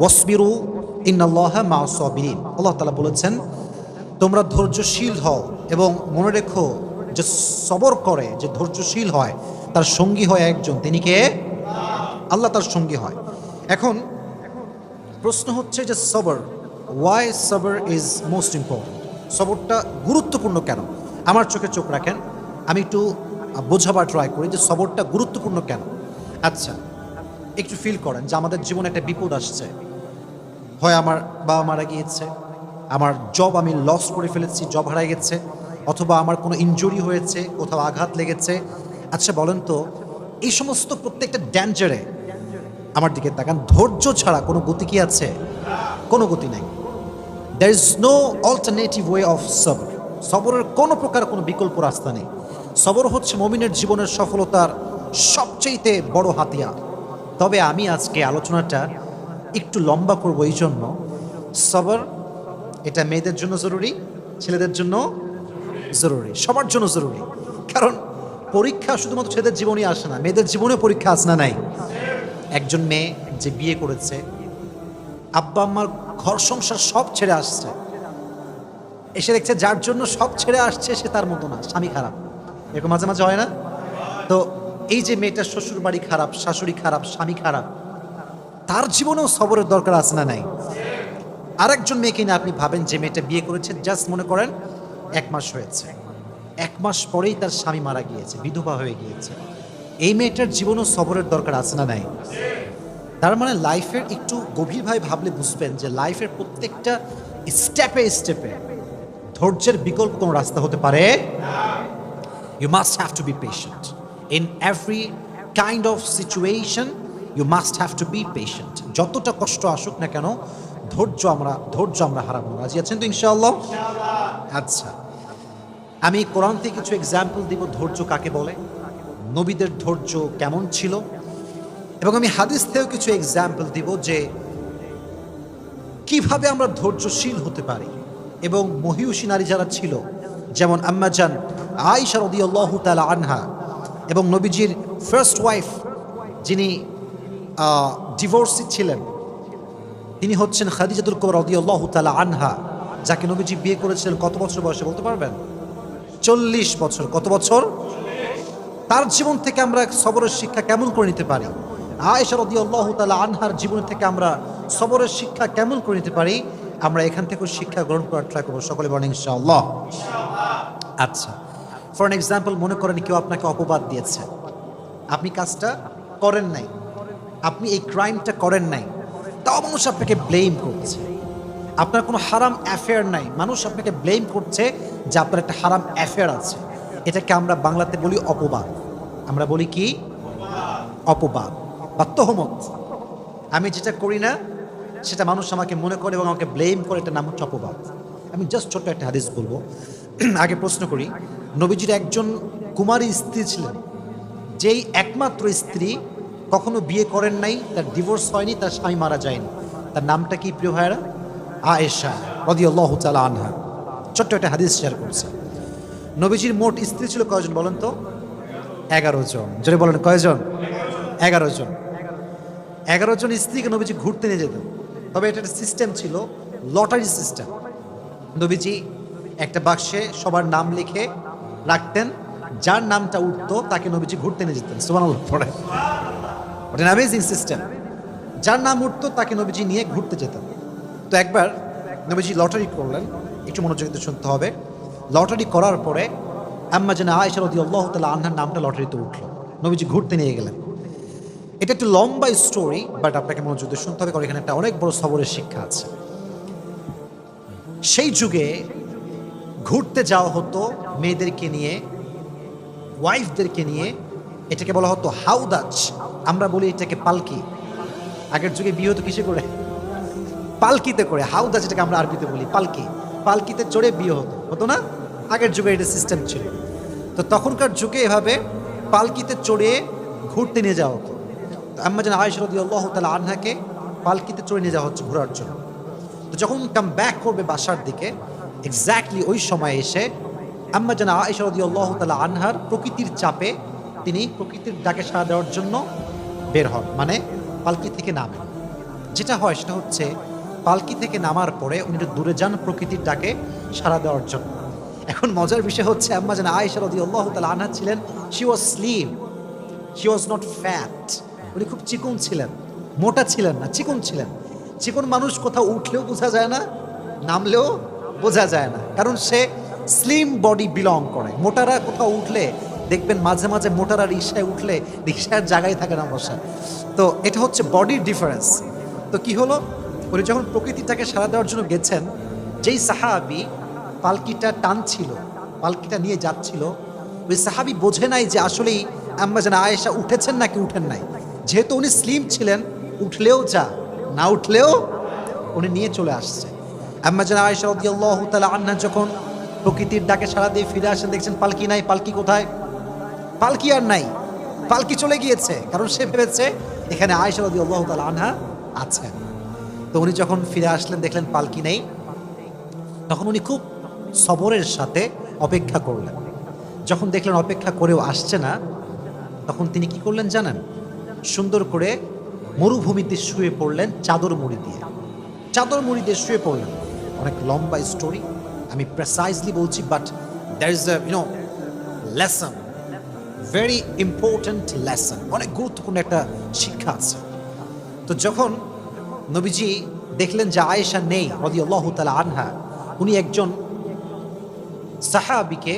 ওয়াসবিরু ইন্নাল্লাহ মা সাবিরিন। আল্লাহ তাআলা বলেছেন, তোমরা ধৈর্যশীল হও এবং মনে রেখো যে সবর করে, যে ধৈর্যশীল হয়, তার সঙ্গী হয় একজন। তিনি কে? আল্লাহ তার সঙ্গী হয়। এখন প্রশ্ন হচ্ছে যে সবর ওয়াই সবর ইজ মোস্ট ইম্পর্টেন্ট সবরটা গুরুত্বপূর্ণ কেন? আমার চোখে চোখ রাখেন, আমি একটু বোঝাবার ট্রাই করি যে সবরটা গুরুত্বপূর্ণ কেন? আচ্ছা একটু ফিল করেন যে আমাদের জীবনে একটা বিপদ আসছে। হয় আমার বাবা মারা গিয়েছে, আমার জব আমি লস করে ফেলেছি জব হারাই গেছে, অথবা আমার কোনো ইনজুরি হয়েছে, কোথাও আঘাত লেগেছে। আচ্ছা বলেন তো, এই সমস্ত প্রত্যেকটা ড্যাঞ্জারে আমার দিকে তাকান। ধৈর্য ছাড়া কোনো গতি কি আছে? কোনো গতি নাই। There is no alternative way of সবর সবরের কোনো প্রকার কোনো বিকল্প রাস্তা নেই। সবর হচ্ছে মমিনের জীবনের সফলতার সবচেয়েতে বড় হাতিয়ার। তবে আমি আজকে আলোচনাটা একটু লম্বা করব এই জন্য। সবর, এটা মেয়েদের জন্য জরুরি, ছেলেদের জন্য জরুরি, সবার জন্য জরুরি। কারণ পরীক্ষা শুধুমাত্র ছেলেদের জীবনই আসে না, মেয়েদের জীবনে পরীক্ষা আসে না নাই? একজন মেয়ে যে বিয়ে করেছে, আব্বা আম্মার ঘর সংসার সব ছেড়ে আসছে। এসে দেখছে যার জন্য সব ছেড়ে আসছে সে তার মতো না, স্বামী খারাপ। এরকম মাঝে মাঝে হয় না? তো এই যে মেয়েটার শ্বশুর বাড়ি খারাপ, শাশুড়ি খারাপ, স্বামী খারাপ তার জীবনেও সবরের দরকার আছে না নাই? আরেকজন মেয়েকে না আপনি ভাবেন যে মেয়েটা বিয়ে করেছে, জাস্ট মনে করেন এক মাস হয়েছে। এক মাস পরেই তার স্বামী মারা গিয়েছে, বিধবা হয়ে গিয়েছে। এই মেয়েটার জীবনেও সবরের দরকার আছে না নাই? তার মানে লাইফের একটু গভীরভাবে ভাবলে বুঝবেন যে লাইফের প্রত্যেকটা স্টেপে স্টেপে ধৈর্যের বিকল্প কোনো রাস্তা হতে পারে? You must have to be patient in every kind of situation you must have to be patient যতটা কষ্ট আসুক না কেন, ধৈর্য আমরা ধৈর্য আমরা হারাবো। রাজি আছেন তো ইনশাআল্লাহ? আচ্ছা। আমি কোরআন থেকে কিছু এক্সাম্পল দিব, ধৈর্য কাকে বলে? নবীদের ধৈর্য কেমন ছিল? এবং আমি হাদিস থেকেও কিছু এক্সাম্পল দিব যে কীভাবে আমরা ধৈর্যশীল হতে পারি। এবং মহিষী নারী যারা ছিল, যেমন আম্মাজান আয়েশা রদিয়াল্লাহু তাআলা আনহা এবং নবীজির ফার্স্ট ওয়াইফ যিনি ডিভোর্সি ছিলেন। তিনি হচ্ছেন খাদিজাতুল কবর রদিয়াল্লাহু তাআলা আনহা, যাকে নবীজি বিয়ে করেছিলেন কত বছর বয়সে বলতে পারবেন? চল্লিশ বছর। কত বছর? তার জীবন থেকে আমরা সবরের শিক্ষা কেমন করে নিতে পারি? আয়েশা রাদিয়াল্লাহু তালা আনহার জীবন থেকে আমরা সবরের শিক্ষা কেমন করে নিতে পারি? আমরা এখান থেকে শিক্ষা গ্রহণ করার ট্রাই করব। সকলে বলেন, ইনশাআল্লাহ। আচ্ছা ফর এক্সাম্পল মনে করেন কেউ আপনাকে অপবাদ দিয়েছে। আপনি কাজটা করেন নাই। আপনি এই ক্রাইমটা করেন নাই, তাও মানুষ আপনাকে ব্লেম করছে। আপনার কোনো হারাম অ্যাফেয়ার নাই, মানুষ আপনাকে ব্লেম করছে যে আপনার একটা হারাম অ্যাফেয়ার আছে। এটাকে আমরা বাংলাতে বলি অপবাদ। আমরা বলি কি? অপবাদ। বা তহমত। আমি যেটা করি না, সেটা মানুষ আমাকে মনে করে এবং আমাকে ব্লেম করে এটা নাম হচ্ছে অপবাদ। আমি জাস্ট ছোট্ট একটা হাদিস বলব। আগে প্রশ্ন করি, নবীজির একজন কুমারী স্ত্রী ছিলেন, যেই একমাত্র স্ত্রী কখনো বিয়ে করেন নাই, তার ডিভোর্স হয়নি, তার স্বামী মারা যায়নি। তার নামটা কি প্রিয় ভাইরা আয়েশা রদিয়াল্লাহু তাআলা আনহা। ছোট্ট একটা হাদিস শেয়ার করছে। নবীজির মোট স্ত্রী ছিল কয়জন বলেন তো? এগারো জন। যদি বলেন, কয়জন? এগারো জন। এগারো জন স্ত্রীকে নবীজি ঘুরতে নিয়ে যেতেন। তবে এটা একটা সিস্টেম ছিল লটারি সিস্টেম নবীজি একটা বাক্সে সবার নাম লিখে রাখতেন, যার নামটা উঠতো, তাকে নবীজি ঘুরতে নিয়ে যেতেন। সুমান পড়ে ওটা অ্যামেজিং সিস্টেম যার নাম উঠতো তাকে নবীজি নিয়ে ঘুরতে যেতেন তো একবার নবীজি লটারি করলেন। একটু মনোযোগ শুনতে হবে। লটারি করার পরে আম্মা যেন আয়েশা রদি আল্লাহ তালা আনহার নামটা লটারিতে উঠল। নবীজি ঘুরতে নিয়ে গেলেন। এটা একটু লম্বা স্টোরি বাট আপনাকে মনোযোগ শুনতে হবে কারণ এখানে একটা অনেক বড় সবরের শিক্ষা আছে। সেই যুগে ঘুরতে যাওয়া হতো মেয়েদেরকে নিয়ে ওয়াইফদেরকে নিয়ে এটাকে বলা হতো হাউদাজ আমরা বলি এটাকে পালকি। আগের যুগে বিয়ে হতো কিসে করে? পালকিতে করে। হাউদা এটাকে আমরা আরবিতে বলি, পালকি। পালকিতে চড়ে বিয়ে হতো। হতো না? আগের যুগে এটা সিস্টেম ছিল। তো তখনকার যুগে এভাবে পালকিতে চড়ে ঘুরতে নিয়ে যাওয়া হতো। তো আম্মা যেন আয়েশ রদি আল্লাহ তালা আনহাকে পালকিতে চড়ে নিয়ে যাওয়া হচ্ছে ঘোরার জন্য। তো যখন কাম ব্যাক করবে বাসার দিকে এক্স্যাক্টলি ওই সময় এসে আম্মা যেন আয়েশ রদি আল্লাহ তালা আনহার প্রকৃতির চাপে তিনি প্রকৃতির ডাকে সাড়া দেওয়ার জন্য বের হন মানে পালকি থেকে নামেন যেটা হয় সেটা হচ্ছে, পালকি থেকে নামার পরে উনি একটু দূরে যান প্রকৃতির ডাকে সাড়া দেওয়ার জন্য। এখন মজার বিষয় হচ্ছে, আম্মা যেন আয়েশা রদি আল্লাহ তালা আনহা ছিলেন she was slim she was not fat উনি খুব চিকন ছিলেন, মোটা ছিলেন না, চিকন ছিলেন। চিকন মানুষ কোথাও উঠলেও বোঝা যায় না, নামলেও বোঝা যায় না। কারণ সে স্লিম বডি বিলং করে। মোটারা কোথাও উঠলে দেখবেন মাঝে মাঝে মোটার আর রিক্সায় উঠলে রিক্সার জায়গায় থাকে না বসা। তো এটা হচ্ছে বডির ডিফারেন্স তো কি হলো? উনি যখন প্রকৃতিটাকে সারা দেওয়ার জন্য গেছেন, যেই সাহাবি পালকিটা টানছিল, পালকিটা নিয়ে যাচ্ছিল, ওই সাহাবি বোঝে নাই যে আসলেই আম্মা যেন আয়েশা উঠেছেন নাকি উঠেন নাই। যেহেতু উনি স্লিম ছিলেন, উঠলেও যা, না উঠলেও উনি নিয়ে চলে আসছে। আম্মা যেন আয়েশা রদিয়াল্লাহু তাআলা আন্না যখন প্রকৃতির ডাকে সারা দিয়ে ফিরে আসেন, দেখছেন পালকি নাই, পালকি কোথায়? পালকি আর নাই। পালকি চলে গিয়েছে, কারণ সে ভেবেছে এখানে আয়েশা রদিয়াল্লাহু তাআলা আনহা আছেন তো উনি যখন ফিরে আসলেন, দেখলেন পালকি নেই। তখন উনি খুব সবরের সাথে অপেক্ষা করলেন। যখন দেখলেন অপেক্ষা করেও আসছে না, তখন তিনি কি করলেন জানেন? সুন্দর করে মরুভূমিতে শুয়ে পড়লেন চাদর মুড়ি দিয়ে। চাদর মুড়ি দিয়ে শুয়ে পড়লেন। অনেক লম্বা স্টোরি আমি প্রেসাইজলি বলছি but there is you know lesson very important lesson অনেক গুরুত্বপূর্ণ একটা শিক্ষা আছে। তো যখন নবীজি দেখলেন যে আয়েশা নেই রদি আল্লাহ তালা আনহা, উনি একজন সাহাবিকে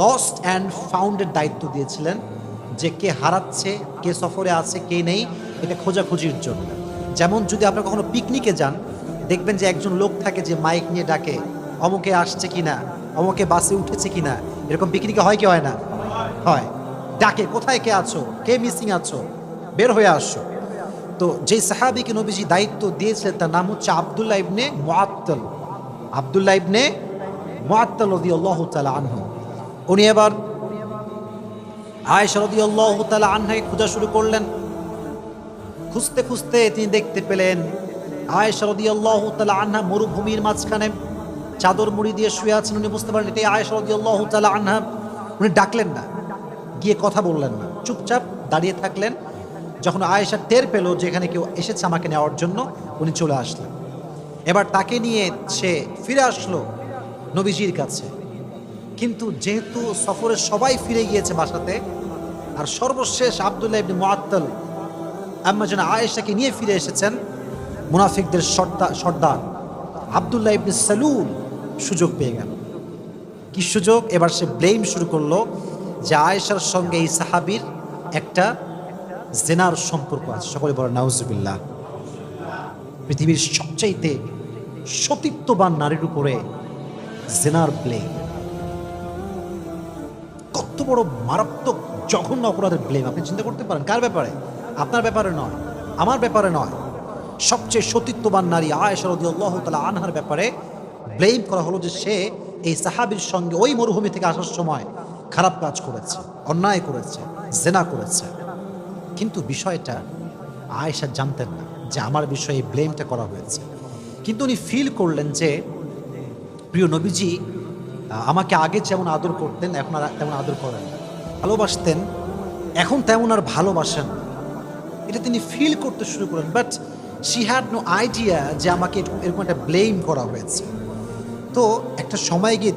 লস্ট অ্যান্ড ফাউন্ডের দায়িত্ব দিয়েছিলেন যে কে হারাচ্ছে, কে সফরে আছে, কে নেই, এটা খোঁজাখুঁজির জন্য। যেমন যদি আপনারা কখনো পিকনিকে যান, দেখবেন যে একজন লোক থাকে যে মাইক নিয়ে ডাকে, অমুকে আসছে কিনা? অমুকে বাসে উঠেছে কিনা? এরকম পিকনিকে হয় কি হয় না? হয়। ডাকে, কোথায় কে আছো? কে মিসিং আছো? বের হয়ে আসো। তো যে সাহাবিকে নবীজি দায়িত্ব দিয়েছিলেন, তার নাম হচ্ছে আবদুল্লাহ ইবনে মুআত্তাল। আবদুল্লাহ ইবনে মুআত্তাল রাদিয়াল্লাহু তাআলা আনহু। উনি এবার আয়েশা রাদিয়াল্লাহু তাআলা আনহাকে খোঁজা শুরু করলেন। খুঁজতে খুঁজতে তিনি দেখতে পেলেন, আয়েশা রাদিয়াল্লাহু তাআলা আনহা মরুভূমির মাঝখানে চাদর মুড়ি দিয়ে শুয়ে আছেন। উনি বুঝতে পারলেন এটাই আয়েশা রাদিয়াল্লাহু তাআলা আনহা? উনি ডাকলেন না। গিয়ে কথা বললেন না। চুপচাপ দাঁড়িয়ে থাকলেন। যখন আয়েশা টের পেল যে এখানে কেউ এসেছে আমাকে নেওয়ার জন্য, উনি চলে আসলেন। এবার তাকে নিয়ে সে ফিরে আসলো নবীজির কাছে। কিন্তু যেহেতু সফরের সবাই ফিরে গিয়েছে বাসাতে, আর সর্বশেষ আবদুল্লাহ ইবনে মুআত্তাল আম্মা যেন আয়েশাকে নিয়ে ফিরে এসেছেন, মুনাফিকদের সর্দার আবদুল্লাহ ইবনে সালুল সুযোগ পেয়ে গেল। কি সুযোগ? এবার সে ব্লেম শুরু করল যে আয়েশার সঙ্গে এই সাহাবির একটা জেনার সম্পর্ক আছে। সকলে বলে নাউজুবিল্লাহ। পৃথিবীর সবচাইতে সতীত্ববান নারীর উপরে জেনার ব্লেম কত বড় মারাত্মক, জঘন্য অপরাধের ব্লেম আপনি চিন্তা করতে পারেন, কার ব্যাপারে? আপনার ব্যাপারে নয়, আমার ব্যাপারে নয়। সবচেয়ে সতীত্ববান নারী আয়েশা রাদিয়াল্লাহু তাআলা আনহার ব্যাপারে ব্লেম করা হলো যে সে এই সাহাবীর সঙ্গে ওই মরুভূমি থেকে আসার সময় খারাপ কাজ করেছে, অন্যায় করেছে, জেনা করেছে। কিন্তু বিষয়টা আয়েশা জানতেন না যে আমার বিষয়ে ব্লেমটা করা হয়েছে। কিন্তু উনি ফিল করলেন যে, প্রিয় নবীজি, আমাকে আগে যেমন আদর করতেন, এখন আর তেমন আদর করেন ভালোবাসতেন, এখন তেমন আর ভালোবাসেন এটা তিনি ফিল করতে শুরু করেন but she had no idea যে আমাকে এরকম একটা ব্লেম করা হয়েছে। তো একটা সময় গিয়ে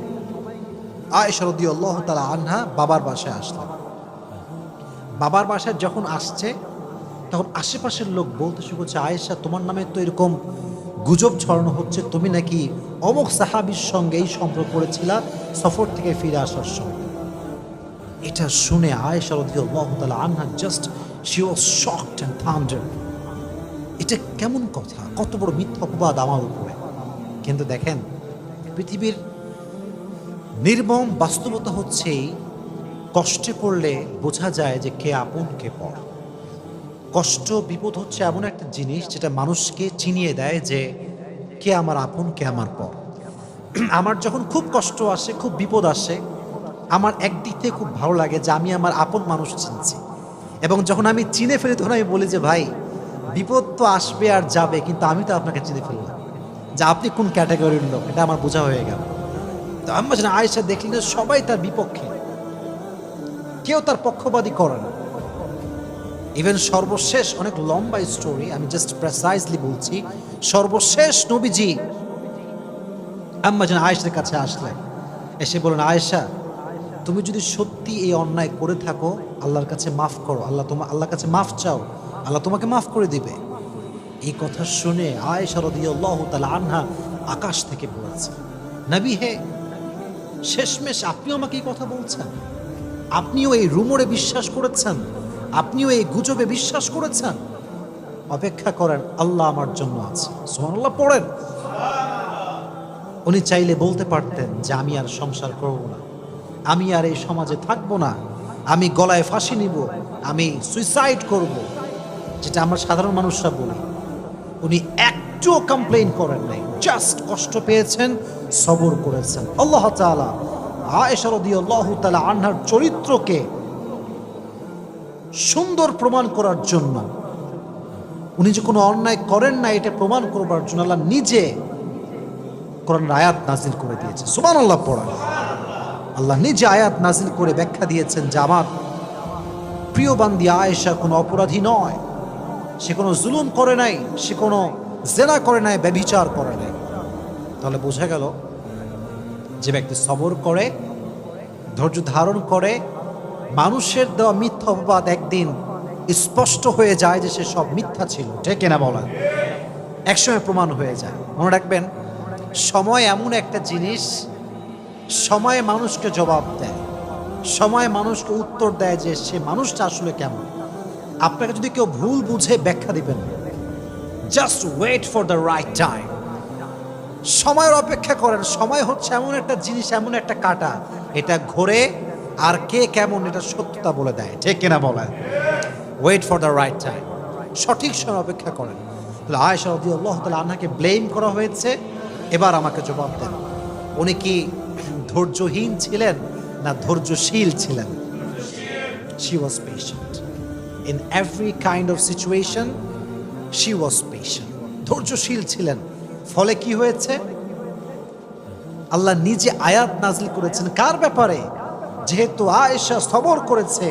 আয়েশা রাদিয়াল্লাহু তাআলা আনহা বাবার বাসায় আসলেন বাবার বাসায় যখন আসছে, তখন আশেপাশের লোক বলতে শুরু করছে, আয়েশা, তোমার নামে তো এরকম গুজব ছড়ানো হচ্ছে, তুমি নাকি অমুক সাহাবির সঙ্গে এই সম্পর্ক করেছিলা, সফর থেকে ফিরে আসার সময়? এটা শুনে আয়েশা রাদিয়াল্লাহু তালা আনহা just she was shocked and thunder এটা কেমন কথা? কত বড় মিথ্যা অপবাদ আমার উপরে। কিন্তু দেখেন, পৃথিবীর নির্মম বাস্তবতা হচ্ছেই কষ্টে পড়লে বোঝা যায় যে কে আপন, কে পর। কষ্ট, বিপদ হচ্ছে এমন একটা জিনিস যেটা মানুষকে চিনিয়ে দেয় যে কে আমার আপন, কে আমার পর। আমার যখন খুব কষ্ট আসে, খুব বিপদ আসে, আমার একদিক থেকে খুব ভালো লাগে যে আমি আমার আপন মানুষ চিনছি। এবং যখন আমি চিনে ফেলি, তখন আমি বলি যে, ভাই, বিপদ তো আসবে আর যাবে, কিন্তু আমি তো আপনাকে চিনে ফেললাম। যে আপনি কোন ক্যাটাগরির লোক? এটা আমার বোঝা হয়ে গেল। তো আমি আয়েশা দেখলেন সবাই তার বিপক্ষে। কেউ তার পক্ষপাতী করে না। ইভেন সর্বশেষ, অনেক লম্বা স্টোরি আমি জাস্ট প্রেসাইজলি বলছি, সর্বশেষ নবীজি আম্মা যেন আয়েশার কাছে আসলেন। এসে বলেন আয়েশা, তুমি যদি সত্যি এই অন্যায় করে থাকো, আল্লাহর কাছে মাফ করো। আল্লাহ তোমার আল্লাহর কাছে মাফ চাও। আল্লাহ তোমাকে মাফ করে দিবে। এই কথা শুনে আয়েশা রদিয়াল্লাহু তাআলা আনহা আকাশ থেকে পড়েছে নবী হে শেষমেশ আপনিও আমাকে এই কথা বলছেন। আপনিও এই রুমরে বিশ্বাস করেছেন। আপনিও এই গুজবে বিশ্বাস করেছেন। অপেক্ষা করেন, আল্লাহ আমার জন্য আছে। সুবহানাল্লাহ, পড়েন। উনি চাইলে বলতে পারতেন যে আমি আর সংসার করব না। আমি আর এই সমাজে থাকব না। আমি গলায় ফাঁসি নিব। আমি সুইসাইড করব। যেটা আমরা সাধারণ মানুষরা বলি। উনি একটুও কমপ্লেন করেন নাই। জাস্ট কষ্ট পেয়েছেন, সবর করেছেন। আল্লাহ রাদিয়াল্লাহু তাআলা আনহার চরিত্রকে সুন্দর প্রমাণ করার জন্য, উনি যে কোনো অন্যায় করেন না এটা প্রমাণ করবার জন্য আল্লাহ নিজে কোরআন আয়াত নাজিল করে দিয়েছে সুমান আল্লাহ পড়া আল্লাহ নিজে আয়াত নাজিল করে ব্যাখ্যা দিয়েছেন যে, আমার প্রিয় বান্দি আয়েশা কোনো অপরাধী নয়। সে কোনো জুলুম করে নাই, সে কোনো জেনা করে নাই ব্যভিচার করে নাই। তাহলে বোঝা গেল, যে ব্যক্তি সবর করে, ধৈর্য ধারণ করে, মানুষের দেওয়া মিথ্যা অপবাদ একদিন স্পষ্ট হয়ে যায় যে সে সব মিথ্যা ছিল। ঠিক না বলা একসময় প্রমাণ হয়ে যায়। মনে রাখবেন, সময় এমন একটা জিনিস, সময়ে মানুষকে জবাব দেয়। সময় মানুষকে উত্তর দেয় যে সে মানুষটা আসলে কেমন। আপনাকে যদি কেউ ভুল বুঝে ব্যাখ্যা দিবেন। Just wait for the right time সময়ের অপেক্ষা করেন। সময় হচ্ছে এমন একটা জিনিস, এমন একটা কাটা। এটা ঘোরে আর কে কেমন এটা সত্যতা বলে দেয়। ঠিক কিনা বলে wait for the right time সঠিক সময় অপেক্ষা করেন। তাহলে আয়েশা রদি আল্লাহ তালা আন্নাকে ব্লেম করা হয়েছে। এবার আমাকে জবাব দেন। উনি কি ধৈর্যহীন ছিলেন না ধৈর্যশীল ছিলেন? She was patient in every kind of situation she was patient ধৈর্যশীল ছিলেন। ফলে কি হয়েছে? আল্লাহ নিজে আয়াত নাজিল করেছেন। কার ব্যাপারে? যেহেতু আয়েশা সবর করেছে,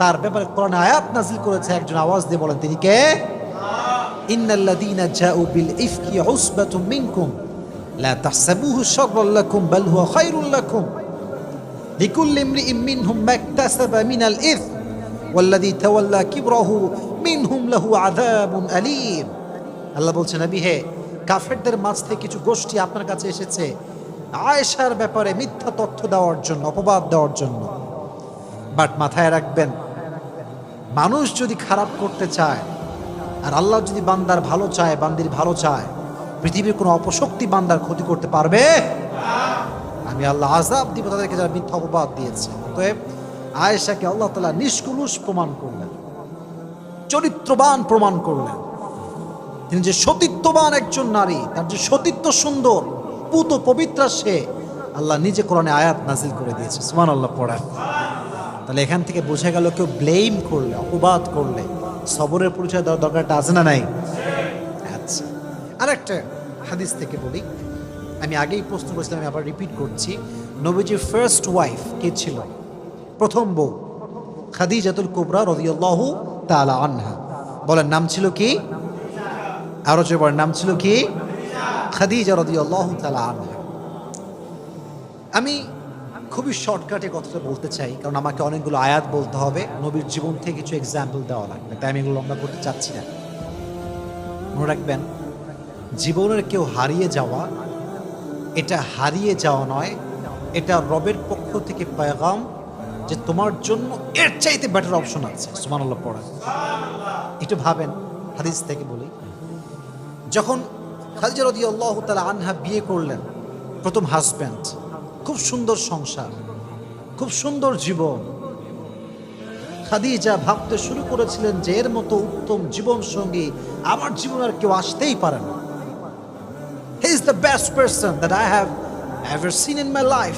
তার ব্যাপারে কোরআন আয়াত নাজিল করেছে, একজন আওয়াজ দিয়ে বলেন, তিনি কে? ইন্নাল্লাযীনা জাউ বিল ইফকি উসবাতুম মিনকুম, লা তাহসাবুহু শাররাল লাকুম, বাল হুয়া খায়রুল লাকুম। লিকুল্লি ইমরিইন মিনহুম মাকতাসাবা মিনাল ইফ ওয়াল্লাযী তাওয়াল্লা কিবরাহু মিনহুম লাহু আযাবুন আলিম। আল্লাহ বলছেন, নবী, হে কাফেরদের মাঝ থেকে কিছু গোষ্ঠী আপনার কাছে এসেছে আয়েশার ব্যাপারে মিথ্যা তথ্য দেওয়ার জন্য, অপবাদ দেওয়ার জন্য। বাট মাথায় রাখবেন, মানুষ যদি খারাপ করতে চায়, আর আল্লাহ যদি বান্দার ভালো চায়, বান্দির ভালো চায়, পৃথিবীর কোনো অপশক্তি বান্দার ক্ষতি করতে পারবে? আমি আল্লাহ আজাব দিব তাদেরকে যারা মিথ্যা অপবাদ দিয়েছে। অতএব আয়েশাকে আল্লাহ তালা নিষ্কুলুষ প্রমাণ করলেন। চরিত্রবান প্রমাণ করলেন। তিনি যে সতীত্ববান একজন নারী, তার যে সতীত্ব সুন্দর, পুত পবিত্রা সে, আল্লাহ নিজে কোরআনে আয়াত নাজিল করে দিয়েছে। সুমান আল্লাহ পড়ায় তাহলে এখান থেকে বোঝা গেল কেউ ব্লেম করলে, অপবাদ করলে, সবরের পরিচয় দেওয়ার দরকারটা আছে না নাই? আচ্ছা। আরেকটা হাদিস থেকে বলি। আমি আগেই প্রশ্ন করেছিলাম, আমি আবার রিপিট করছি। নবীজির ফার্স্ট ওয়াইফ কে ছিল? প্রথম বউ, খাদিজাতুল কুবরা রদিয়াল্লাহু তাআলা আনহা। বলেন, নাম ছিল কি? আরও যে বলেন, নাম ছিল কি? খাদিজা রদিয়াল্লাহু তাআলা আনহা। আমি খুবই শর্টকাটে কথাটা বলতে চাই, কারণ আমাকে অনেকগুলো আয়াত বলতে হবে। নবীর জীবন থেকে কিছু এক্সাম্পল দেওয়া লাগবে, তাই আমি এগুলো লম্বা করতে চাচ্ছি না। মনে রাখবেন, জীবনের কেউ হারিয়ে যাওয়া, এটা হারিয়ে যাওয়া নয়, এটা রবের পক্ষ থেকে পেগাম যে তোমার জন্য এর চাইতে বেটার অপশন আছে। সুমানাল্লাহ পড়া। একটু ভাবেন, হাদিস থেকে বলি। যখন খাদিজা রদি আল্লাহ তালা আনহা বিয়ে করলেন, প্রথম হাজব্যান্ড খুব সুন্দর সংসার, খুব সুন্দর জীবন। খাদিজা ভাবতে শুরু করেছিলেন যে এর মতো উত্তম জীবন সঙ্গী আমার জীবন আর কেউ আসতেই পারে না। He is the best person that I have ever seen in my life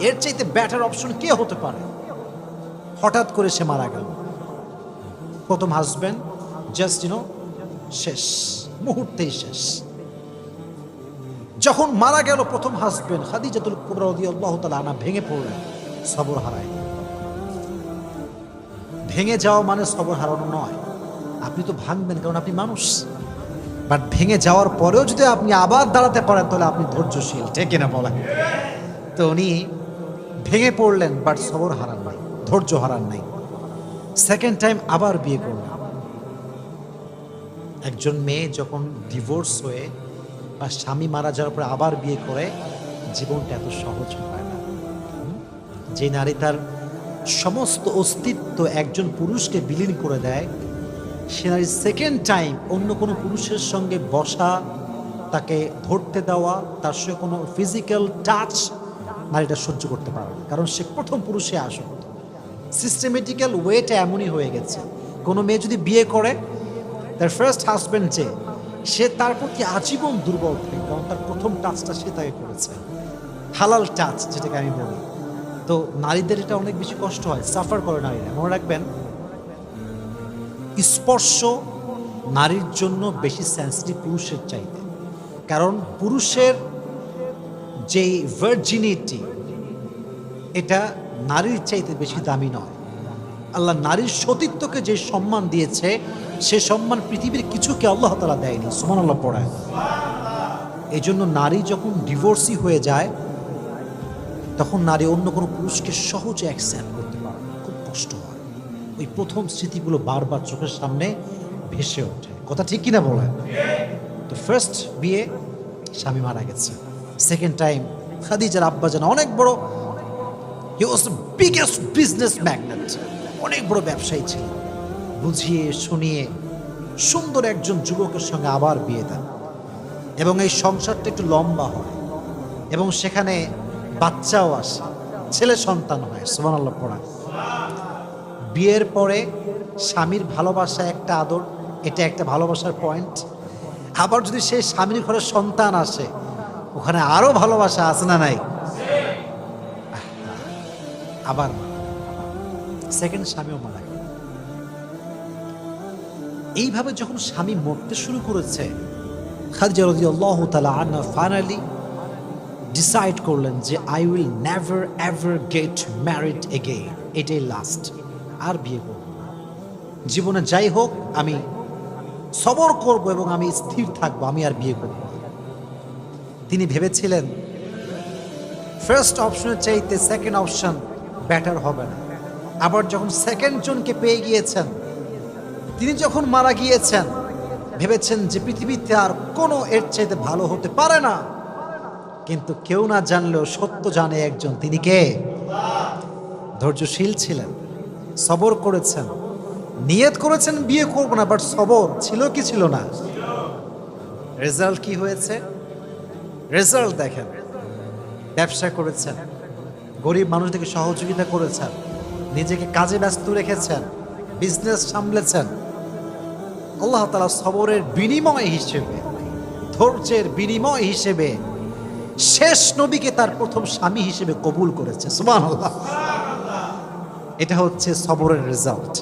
এর চাইতে বেটার অপশন কে হতে পারে? হঠাৎ করে সে মারা গেল। প্রথম হাজব্যান্ড জাস্ট ইউনো শেষ, মুহূর্তেই শেষ। যখন মারা গেল প্রথম হাজবেন্ড খাদিজাতুল কুবরা রাদিয়াল্লাহু তাআলা আনা ভেঙে পড়লেন সবর হারায়। ভেঙে যাওয়া মানে সবর হারানো নয়। আপনি তো ভাঙবেন, কারণ আপনি মানুষ। বাট ভেঙে যাওয়ার পরেও যদি আপনি আবার দাঁড়াতে পারেন, তাহলে আপনি ধৈর্যশীল, ঠিক না বলেন? তো উনি ভেঙে পড়লেন বাট সবর হারান নাই ধৈর্য হারান নাই। সেকেন্ড টাইম আবার বিয়ে করলেন একজন মেয়ে যখন ডিভোর্স হয়ে বা স্বামী মারা যাওয়ার পরে আবার বিয়ে করে, জীবনটা এত সহজ হয় না। যে নারী তার সমস্ত অস্তিত্ব একজন পুরুষকে বিলীন করে দেয়, সে নারী সেকেন্ড টাইম অন্য কোনো পুরুষের সঙ্গে বসা, তাকে ধরতে দেওয়া, তার সঙ্গে কোনো ফিজিক্যাল টাচ নারীটা সহ্য করতে পারে। কারণ সে প্রথম পুরুষে আসক্ত সিস্টেমেটিক্যাল ওয়েটা এমনই হয়ে গেছে। কোনো মেয়ে যদি বিয়ে করে, তার ফার্স্ট হাজব্যান্ড যে, সে তার প্রতি আজীবন দুর্বল থাকে, কারণ তার প্রথম টাচটা সে তাকে করেছে। হালাল টাচ যেটাকে আমি বলি। তো নারীদের এটা অনেক বেশি কষ্ট হয়। সাফার করে নারীরা। মনে রাখবেন, স্পর্শ নারীর জন্য বেশি সেন্সিটিভ পুরুষের চাইতে। কারণ পুরুষের যেই ভার্জিনিটি এটা নারীর চাইতে বেশি দামি নয়। আল্লাহ নারীর সতীত্বকে যে সম্মান দিয়েছে, সে সম্মান পৃথিবীর কিছুকে আল্লাহ তালা দেয়নি। সুমান আল্লাহ পড়ায় এই জন্য নারী যখন ডিভোর্সি হয়ে যায়, তখন নারী অন্য কোনো পুরুষকে সহজে অ্যাকসেপ্ট করতে পারে খুব কষ্ট হয়। ওই প্রথম স্মৃতিগুলো বারবার চোখের সামনে ভেসে ওঠে। কথা ঠিক কিনা বলেন? তো ফার্স্ট বিয়ে, স্বামী মারা গেছে। সেকেন্ড টাইম খাদিজার আব্বা যেন অনেক বড় he was biggest business magnate অনেক বড় ব্যবসায়ী ছিল বুঝিয়ে, শুনিয়ে সুন্দর একজন যুবকের সঙ্গে আবার বিয়ে দেন। এবং এই সংসারটা একটু লম্বা হয়। এবং সেখানে বাচ্চাও আসে, ছেলে সন্তান হয় সুমান আল্লাহ পড়া বিয়ের পরে স্বামীর ভালোবাসা একটা আদর, এটা একটা ভালোবাসার পয়েন্ট। আবার যদি সেই স্বামীর ঘরে সন্তান আসে, ওখানে আরও ভালোবাসা আছে না নাই? আবার সেকেন্ড স্বামীও মারা গেল। এইভাবে যখন স্বামী মরতে শুরু করেছে, খাদিজা রাদিয়াল্লাহু তাআলা আনহা ফাইনালি ডিসাইড করলেন যে I will never ever get married again এটাই লাস্ট আর বিয়ে করব জীবনে যাই হোক, আমি সবর করব এবং আমি স্থির থাকব, আমি আর বিয়ে করব তিনি ভেবেছিলেন ফার্স্ট অপশনের চাইতে সেকেন্ড অপশন ব্যাটার হবে না। আবার যখন সেকেন্ড জনকে পেয়ে গিয়েছেন, তিনি যখন মারা গিয়েছেন, ভেবেছেন যে পৃথিবীতে আর কোনো এর চাইতে ভালো হতে পারে না। কিন্তু কেউ না জানলেও সত্য জানে একজন, তিনি কে? ধৈর্যশীল ছিলেন, সবর করেছেন, নিয়ত করেছেন বিয়ে করব না বাট সবর ছিল কি ছিল না? রেজাল্ট কি হয়েছে? রেজাল্ট দেখেন, ব্যবসা করেছেন গরিব মানুষদেরকে সহযোগিতা করেছেন, নিজেকে কাজে ব্যস্ত রেখেছেন বিজনেস সামলেছেন। আল্লাহ তালা সবরের বিনিময় হিসেবে, ধৈর্যের বিনিময় হিসেবে শেষ নবীকে তার প্রথম স্বামী হিসেবে কবুল করেছে। এটা হচ্ছে সবরের রেজাল্ট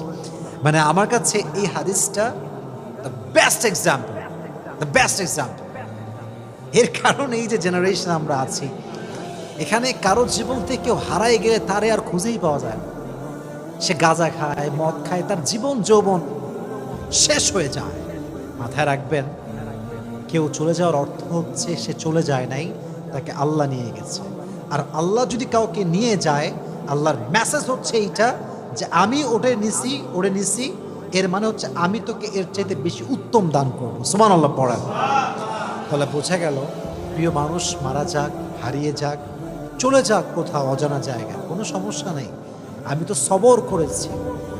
মানে আমার কাছে এই হাদিসটা the best example the best example এর কারণ এই যে জেনারেশন আমরা আছি এখানে কারোর জীবন থেকে কেউ হারাই গেলে তারে আর খুঁজেই পাওয়া যায় না। সে গাঁজা খায়, মদ খায়, তার জীবন যৌবন শেষ হয়ে যায়। মাথায় রাখবেন, কেউ চলে যাওয়ার অর্থ হচ্ছে সে চলে যায় নাই, তাকে আল্লাহ নিয়ে গেছে। আর আল্লাহ যদি কাউকে নিয়ে যায়, আল্লাহর মেসেজ হচ্ছে এইটা যে আমি ওটে নিছি, ওরে নিছি, এর মানে হচ্ছে আমি তোকে এর চাইতে বেশি উত্তম দান করব। সুমান আল্লাহ পড়ান। তাহলে বোঝা গেল, প্রিয় মানুষ, মারা যাক, হারিয়ে যাক চলে যাক কোথাও অজানা জায়গা কোনো সমস্যা নেই। আমি তো সবর করেছি।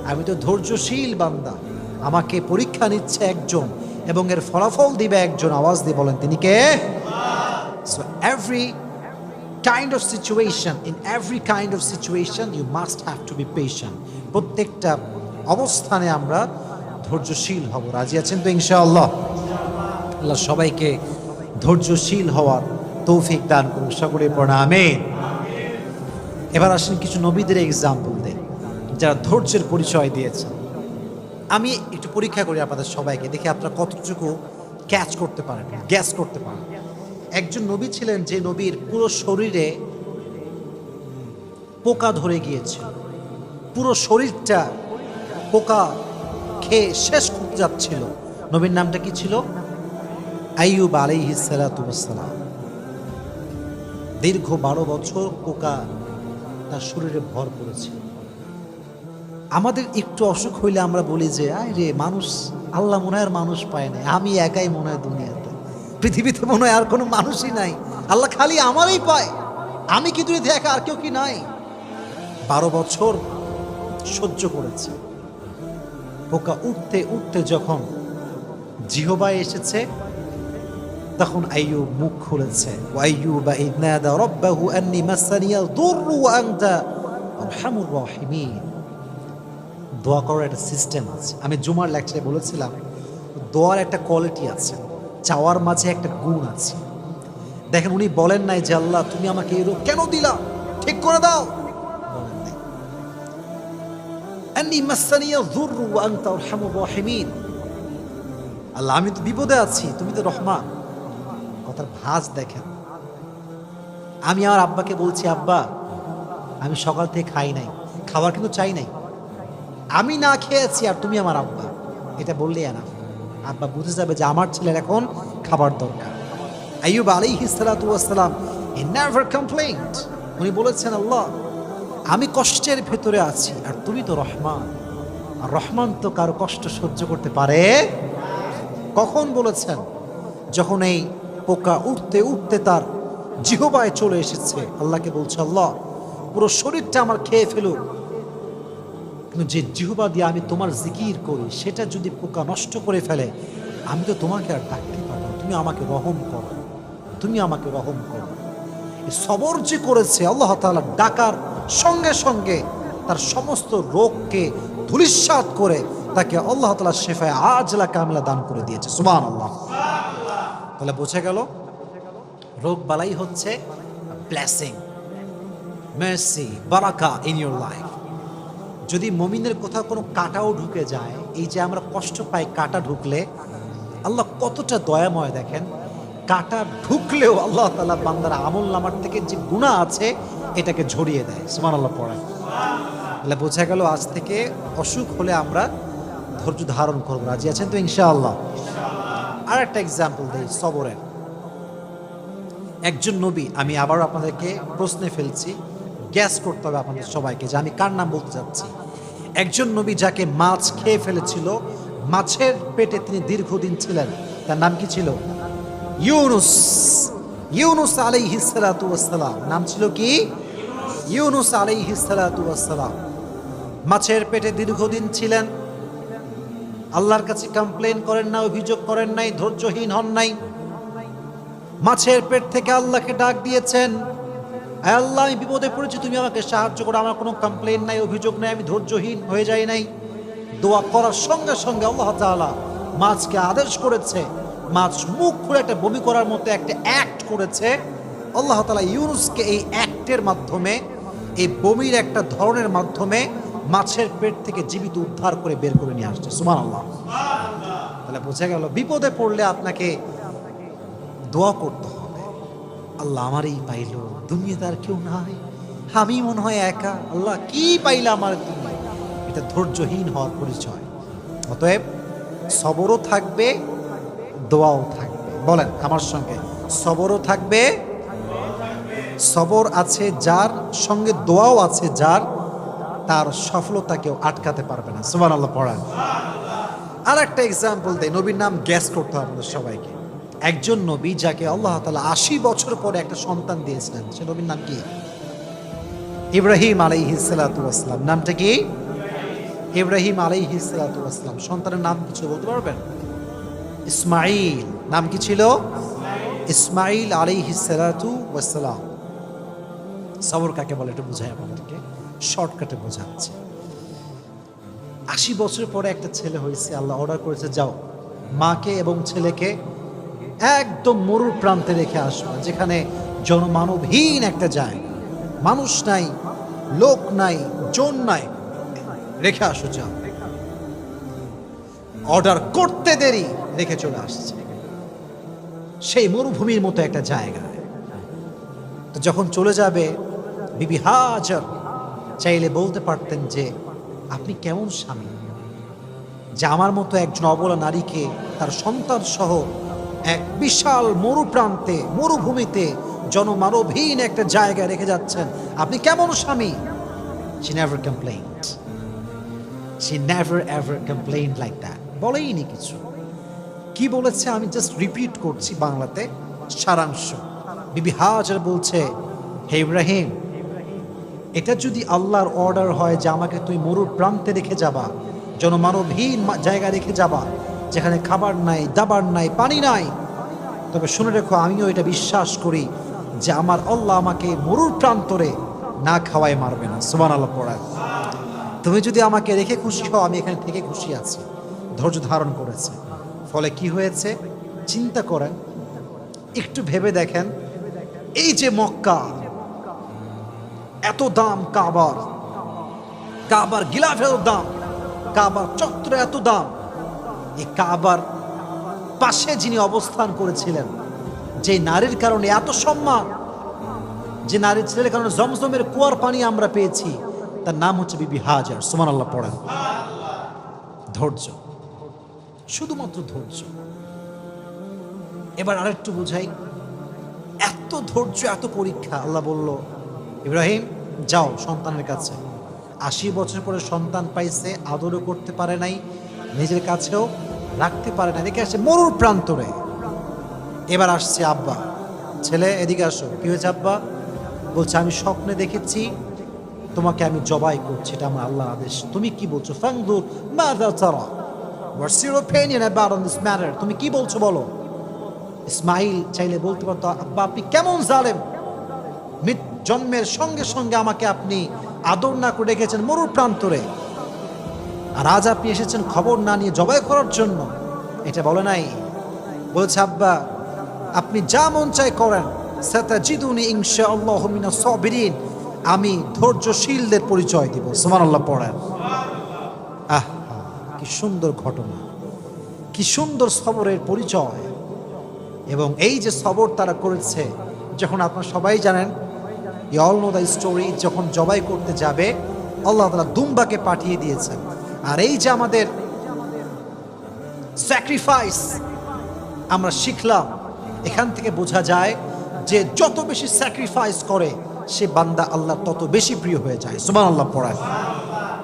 আমি তো ধৈর্যশীল বান্দা। আমাকে পরীক্ষা নিচ্ছে একজন এবং এর ফলাফল দিবে একজন। আওয়াজ দিয়ে বলেন, তিনি কে? So every kind of situation in every kind of situation you must have to be patient প্রত্যেকটা অবস্থানে আমরা ধৈর্যশীল হব। রাজি আছেন তো ইনশাআল্লাহ? আল্লাহ সবাইকে ধৈর্যশীল হওয়ার তৌফিক দান করুন সকলে পড়া এবার আসেন কিছু নবীদের এক্সাম্পল দেন যারা ধৈর্যের পরিচয় দিয়েছে আমি একটু পরীক্ষা করি আপনাদের সবাইকে, দেখি আপনারা কতটুকু ক্যাচ করতে পারেন গ্যাস করতে পারেন। একজন নবী ছিলেন যে নবীর পুরো শরীরে পোকা ধরে গিয়েছে। পুরো শরীরটা পোকা খেয়ে শেষ করতে যাচ্ছিল। নবীর নামটা কি ছিল? আইয়ুব আলাইহিসালাম দীর্ঘ বারো বছর পোকা তার শরীরে ভর করেছিল আমাদের একটু অসুখ হইলে আমরা বলি যে, আয় রে, মানুষ, আল্লাহ মনে হয় মানুষ পায় না আমি একাই মনে হয় দুনিয়াতে। পৃথিবীতে মনে হয় আর কোনো মানুষই নাই। আল্লাহ খালি আমারই পায়। আমি কি তুই দেখা আর কেউ কি নাই? বারো বছর সহ্য করেছে। পোকা উঠতে উঠতে যখন জিহবায় এসেছে তখন আইয়ুব মুখ খুলেছে ওয়াইয়ুব ইদনাদা রাব্বাহু আন্নি মাসানিয়া দুররু ওয়া আনতা আরহামুর রাহিমিন। দোয়া করার একটা সিস্টেম আছে। আমি জুমার লেকচারে বলেছিলাম, দোয়ার একটা কোয়ালিটি আছে, চাওয়ার মাঝে একটা গুণ আছে। দেখেন, উনি বলেন নাই যে, আল্লাহ, তুমি আমাকে এই রোগ কেন দিলা? ঠিক করে দাও। আল্লাহ, আমি তো বিপদে আছি, তুমি তো রহমান। কথার ভাঁজ দেখেন। আমি আমার আব্বাকে বলছি, আব্বা, আমি সকাল থেকে খাই নাই, খাবার কিন্তু চাই নাই। আমি না খেয়েছি আর তুমি আমার আব্বা। এটা বললেই না আব্বা বুঝে যাবে যে আমার ছেলের এখন খাবার দরকার। আইয়ুব আলাইহি সালাম হি নেভার কমপ্লেইন্ট উনি বলেছেন, আল্লাহ, আমি কষ্টের ভেতরে আছি আর তুমি তো রহমান। আর রহমান তো কারও কষ্ট সহ্য করতে পারে? কখন বলেছেন? যখন এই পোকা উঠতে উঠতে তার জিহবায় চলে এসেছে। আল্লাহকে বলছে, আল্লাহ, পুরো শরীরটা আমার খেয়ে ফেলুক কিন্তু যে জিহবা দিয়ে আমি তোমার জিকির করি, সেটা যদি পোকা নষ্ট করে ফেলে, আমি তো তোমাকে আর ডাকতে পারব তুমি আমাকে রহম করো। তুমি আমাকে রহম করো। সবর যে করেছে, আল্লাহ তাআলা ডাকার সঙ্গে সঙ্গে তার সমস্ত রোগকে ধুলিস্বাত করে তাকে আল্লাহ তালা শেফায় আজলা কামলা দান করে দিয়েছে। সুমান আল্লাহ তাহলে বোঝা গেল? রোগ বালাই হচ্ছে ব্লেসিং মেসি বারাকা ইন ইউর লাইফ যদি মমিনের কোথাও কোনো কাটাও ঢুকে যায়, এই যে আমরা কষ্ট পাই কাটা ঢুকলে, আল্লাহ কতটা দয়াময় দেখেন? কাটা ঢুকলেও আল্লাহ তালা বান্দার আমল নামার থেকে যে গুণা আছে, এটাকে ঝরিয়ে দেয়। সুমান আল্লাহ পড়ায় তাহলে বোঝা গেল আজ থেকে অসুখ হলে আমরা ধৈর্য ধারণ করব। রাজি আছেন তো ইনশাআল্লাহ? আর একটা এক্সাম্পল দিই সবরের। একজন নবী, আমি আবার আপনাদেরকে প্রশ্নে ফেলছি গ্যাস করতে হবে আপনাদের সবাইকে যে আমি কার নাম বলতে চাচ্ছি একজন নবী যাকে মাছ খেয়ে ফেলেছিল, মাছের পেটে তিনি দীর্ঘদিন ছিলেন, তার নাম কি ছিল? ইউনুস। ইউনুস আলাইহিসসালাতু ওয়াসসালাম। নাম ছিল কি? ইউনুস আলাইহিসসালাতু ওয়াসসালাম। মাছের পেটে দীর্ঘদিন ছিলেন আল্লাহর কাছে কমপ্লেন করেন না অভিযোগ করেন নাই, ধৈর্যহীন হন নাই। মাছের পেট থেকে আল্লাহকে ডাক দিয়েছেন। আল্লাহ, আমি বিপদে পড়েছি, তুমি আমাকে সাহায্য করো। আমার কোনো কমপ্লেন নাই, অভিযোগ নাই, আমি ধৈর্যহীন হয়ে যাই নাই। দোয়া করার সঙ্গে সঙ্গে আল্লাহ তাআলা মাছকে আদেশ করেছে, মাছ মুখ খুলে একটা বমি করার মতো একটা অ্যাক্ট করেছে। আল্লাহ তাআলা ইউনুসকে এই অ্যাক্টের মাধ্যমে, এই বমির একটা ধরনের মাধ্যমে মাছের পেট থেকে জীবিত উদ্ধার করে বের করে নিয়ে আসছে। সুমান আল্লাহ তাহলে বোঝা গেল, বিপদে পড়লে আপনাকে দোয়া করতে হবে। আল্লাহ আমারই পাইল দুনিয়াতে আর কেউ নাই। আমি মনে হয় একা। আল্লাহ কি পাইলে আমার এটা ধৈর্যহীন হওয়ার পরিচয়। অতএব সবরও থাকবে, দোয়াও থাকবে। বলেন আমার সঙ্গে, সবরও থাকবে, সবর আছে যার সঙ্গে, দোয়াও আছে যার তার সফলতা কেউ আটকাতে পারবে না। সুবান আল্লাহ পড়ান। আর একটা এক্সাম্পল দেয় নবীর নাম গ্যাস করতে হবে আমাদের সবাইকে। একজন নবী যাকে আল্লাহ তালা আশি বছর পরে একটা সন্তান দিয়েছিলেন, সে নবীর নাম কি? ইব্রাহিম আলাইহিসালাম নামটা কি? ইব্রাহিম আলাইহিসালাম সন্তানের নাম কিছু বলতে পারবেন? ইসমাইল নাম কি ছিল? ইসমাইল আলাইহিসালাতু ওয়াসালাম সবর কাকে বলে এটা বোঝায় আপনাদেরকে। শর্টকাটে বোঝাচ্ছে। আশি বছর পরে একটা ছেলে হয়েছে, আল্লাহ অর্ডার করেছে, যাও। মাকে এবং ছেলেকে একদম মরুর প্রান্তে রেখে আসবে, যেখানে জনমানবহীন একটা জায়গা। মানুষ নাই, লোক নাই, জন নাই, রেখে আসো, যাও। অর্ডার করতে দেরি, রেখে চলে আসছে। সেই মরুভূমির মতো একটা জায়গা। তো যখন চলে যাবে, বিবি হাজার চাইলে বলতে পারতেন যে, আপনি কেমন স্বামী? যে আমার মতো একজন অবলা নারীকে তার সন্তান সহ এক বিশাল মরুপ্রান্তে, মরুভূমিতে জনমানবহীন একটা জায়গায় রেখে যাচ্ছেন। আপনি কেমন স্বামী? She never complained. She never ever complained like that. বলেইনি কিছু। কি বলেছে আমি জাস্ট রিপিট করছি বাংলাতে সারাংশ। বিবি হাজার বলছে, হে ইব্রাহিম এটা যদি আল্লাহর অর্ডার হয় যে আমাকে তুই মরুর প্রান্তে রেখে যাবা, জনমানবহীন জায়গায় রেখে যাবা, যেখানে খাবার নাই, দাবার নাই, পানি নাই, তবে শুনে রেখো, আমিও এটা বিশ্বাস করি যে আমার আল্লাহ আমাকে মরুর প্রান্তরে না খাওয়াই মারবে না। সুবান আল্লাহ পড়ায় তুমি যদি আমাকে রেখে খুশি হও, আমি এখানে থেকে খুশি আছি। ধৈর্য ধারণ করেছে। ফলে কি হয়েছে? চিন্তা করেন, একটু ভেবে দেখেন, এই যে মক্কা এত দাম কাবার। কাবার গিলাফের দাম, কাবার চত্বর এত দাম। এই কাবার পাশে যিনি অবস্থান করেছিলেন, যে নারীর কারণে এত সম্মান, যে নারীর ছেলের কারণে জমজমের কুয়ার পানি আমরা পেয়েছি, তার নাম হচ্ছে বিবি হাজার। সুমান আল্লাহ পড়েন। ধৈর্য, শুধুমাত্র ধৈর্য। এবার আরেকটু বুঝাই, এত ধৈর্য, এত পরীক্ষা, আল্লাহ বলল ইব্রাহিম, যাও সন্তানের কাছে। আশি বছর পরে সন্তান পাইছে, আদরও করতে পারে নাই, নিজের কাছেও রাখতে পারে না রেখে আসছে মরুর প্রান্তরে। এবার আসছে আব্বা। ছেলে, এদিকে আসো। কি হয়েছে আব্বা? বলছে, আমি স্বপ্নে দেখেছি, তোমাকে আমি জবাই করছি, এটা আমার আল্লাহ আদেশ। তুমি কি বলছো? ফাংদুর তুমি কি বলছো বলো? ইসমাইল চাইলে বলতে পারতো, আব্বা, আপনি কেমন মৃত- জন্মের সঙ্গে সঙ্গে আমাকে আপনি আদর না করে রেখেছেন মরুর প্রান্তরে। আর আজ আপনি এসেছেন খবর না নিয়ে জবাই করার জন্য। এটা বলে নাই। বলছে, আব্বা, আপনি যা মন চাই করেন সেটা জিদুনি ইনশা আল্লাহ সবিরিন। আমি ধৈর্যশীলদের পরিচয় দিব। সুমান আল্লাহ পড়েন। আহ, কি সুন্দর ঘটনা। কি সুন্দর সবরের পরিচয়। এবং এই যে সবর তারা করেছে, যখন আপনারা সবাই জানেন অল নো দ্য স্টোরি যখন জবাই করতে যাবে, আল্লাহ তালা দুম্বাকে পাঠিয়ে দিয়েছেন। আর এই যে আমাদের স্যাক্রিফাইস আমরা শিখলাম, এখান থেকে বোঝা যায় যে যত বেশি স্যাক্রিফাইস করে, সে বান্দা আল্লাহ তত বেশি প্রিয় হয়ে যায়। সুমান আল্লাহ পড়ায়।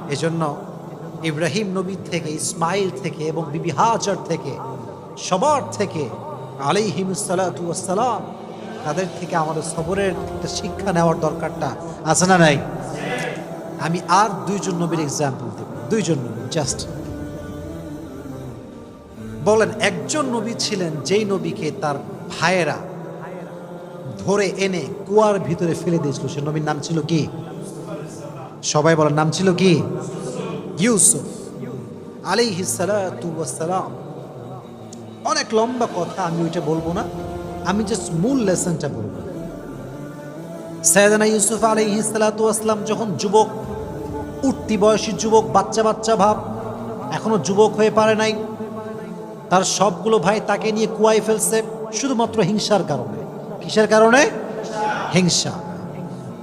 এজন্য ইব্রাহিম নবী থেকে, ইসমাইল থেকে এবং বিবি হাজার থেকে, সবার থেকে আলাইহিমসালাম তাদের থেকে আমাদের সবরের একটা শিক্ষা নেওয়ার দরকারটা আছে না নাই? আমি আর দুইজন নবীর এক্সাম্পল দেব। দুইজন নবী জাস্ট বলেন, একজন নবী ছিলেন যেই নবীকে তার ভাইয়েরা ধরে এনে কুয়ার ভিতরে ফেলে দিয়েছিল। সে নবীর নাম ছিল কি? সবাই বলেন, নাম ছিল কি? ইউসুফ আলিহিসালাম অনেক লম্বা কথা, আমি ওইটা বলব না। আমি জাস্ট মূল লেসনটা বলব। সৈয়দানা ইউসুফ আলিহিসালাম যখন যুবক, উঠতি বয়সী যুবক, বাচ্চা বাচ্চা ভাব, এখনও যুবক হয়ে পারে নাই, তার সবগুলো ভাই তাকে নিয়ে কুয়ায় ফেলছে, শুধুমাত্র হিংসার কারণে। কিসের কারণে? হিংসা।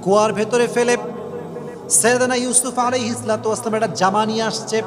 কুয়ার ভেতরে ফেলে সৈয়দানা ইউসুফ আলী ইসলাতাম একটা জামা নিয়ে আসছে